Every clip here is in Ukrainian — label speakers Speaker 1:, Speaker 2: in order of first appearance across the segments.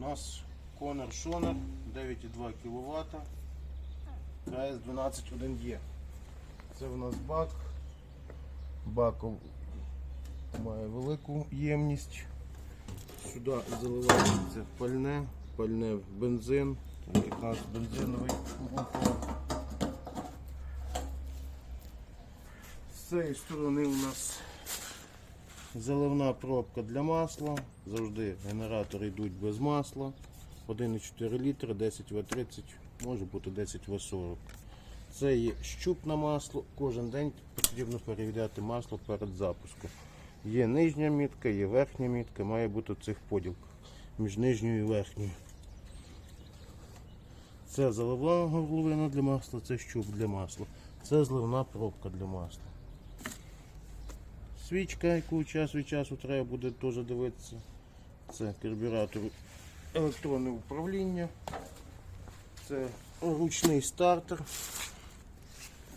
Speaker 1: У нас Конор Шонер 9,2 кВт. КС 121Е. Це у нас бак. Бак має велику ємність. Сюди заливається пальне, пальне в бензин. Так як у нас бензиновий мотор. З цієї сторони у нас заливна пробка для масла. Завжди генератори йдуть без масла. 1,4 літра, 10 В30, може бути 10 В40. Це є щуп на масло. Кожен день потрібно перевіряти масло перед запуском. Є нижня мітка, є верхня мітка, має бути в цих поділках між нижньою і верхньою. Це заливна горловина для масла, це щуп для масла. Це зливна пробка для масла. Свічка, яку час від часу треба буде теж дивитися. Це карбюратор електронне управління. Це ручний стартер.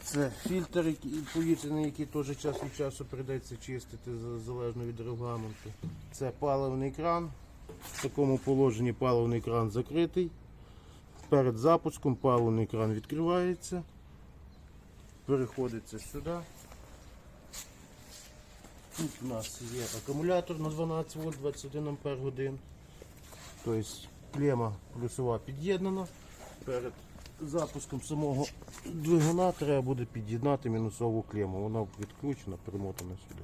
Speaker 1: Це фільтр повітряний, який теж час від часу прийдеться чистити залежно від регламенту. Це паливний кран. В такому положенні паливний кран закритий. Перед запуском паливний кран відкривається. Переходиться сюди. Тут у нас є акумулятор на 12 вольт 21 ампер годин. Тобто клема плюсова під'єднана. Перед запуском самого двигуна треба буде під'єднати мінусову клему. Вона відключена, перемотана сюди.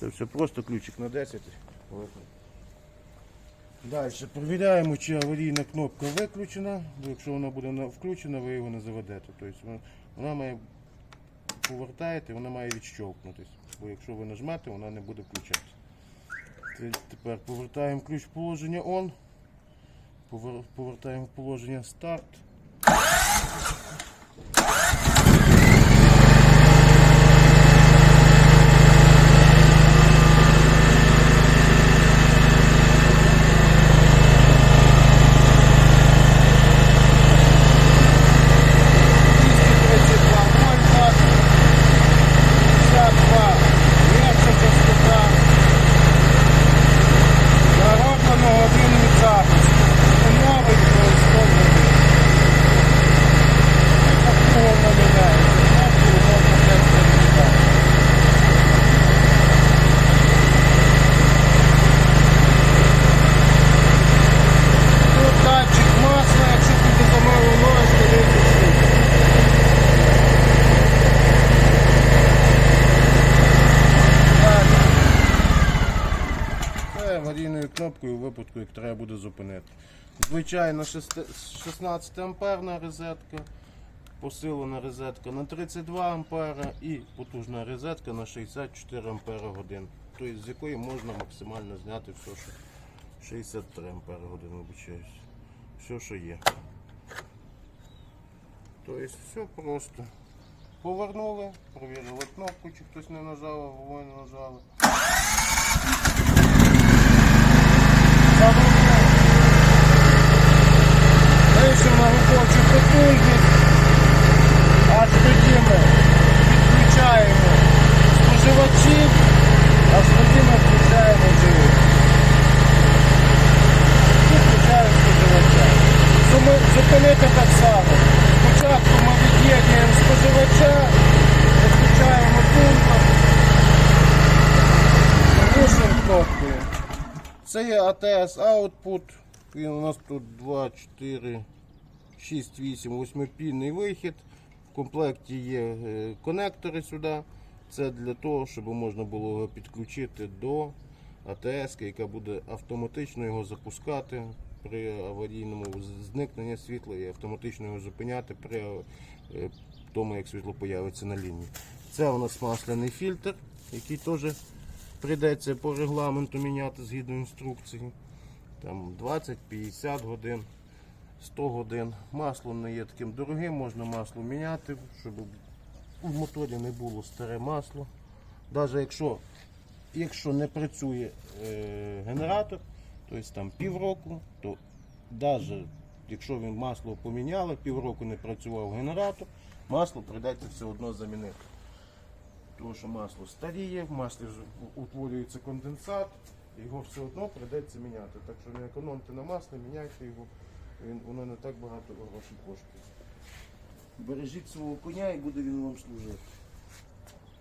Speaker 1: Це все просто ключик на 10. Далі перевіряємо, чи аварійна кнопка виключена. Бо Якщо вона буде включена, ви його не заведете. Тобто вона, має повертаєте, вона має відщовкнутись. Бо якщо ви нажмете, вона не буде включатися. Тепер повертаємо ключ в положення ON. Повертаємо в положення старт. Народного один від запуску. Новий використовує. Повно міняється. Кнопку можна не перевіряти. Тут датчик масла, якщо буде замало нож, то виключить. Так. Це кнопкою у випадку, як треба буде зупинити. Звичайно, 16 амперна розетка, посилена розетка на 32 ампера і потужна розетка на 64 ампера годин. Тобто з якої можна максимально зняти все, що 63 ампера годин, вибачаюсь. Все, що є. Тобто все просто. Повернули, провірили кнопку, чи хтось не нажав, або не нажали. Вийшов на робочу потужність, аж тоді ми відключаємо споживачів, а тоді ми включаємо живу. І включаємо споживача. Зупинити так само. Спочатку ми від'єднуємо споживача, відключаємо пункт, рушимо кнопкою. Це є ATS Output. Він у нас тут 2, 4, 6, 8, 8-пінний вихід. В комплекті є е, конектори сюди. Це для того, щоб можна було його підключити до АТС, яка буде автоматично його запускати при аварійному зникненні світла і автоматично його зупиняти при е, тому, як світло появиться на лінії. Це у нас масляний фільтр, який теж прийдеться по регламенту міняти згідно інструкції. Там 20-50 годин, 100 годин. Масло не є таким дорогим, можна масло міняти, щоб в моторі не було старе масло. Навіть якщо, якщо не працює е, генератор, тобто там півроку, то навіть якщо він масло поміняли, півроку не працював генератор, масло прийдеться все одно замінити. Тому що масло старіє, в маслі утворюється конденсат, його все одно прийдеться міняти. Так що не економте на маслі, міняйте його, він, воно не так багато грошей коштує. Бережіть свого коня і буде він вам служити.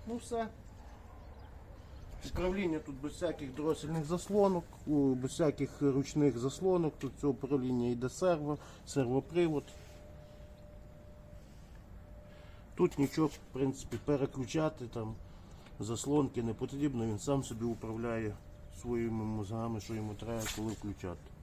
Speaker 1: Ну все. Управління тут без всяких дросельних заслонок, без всяких ручних заслонок. Тут це управління йде серво, сервопривод. Тут нічого, в принципі, переключати там заслонки не потрібно, він сам собі управляє своїми мозгами, що йому треба, коли включати.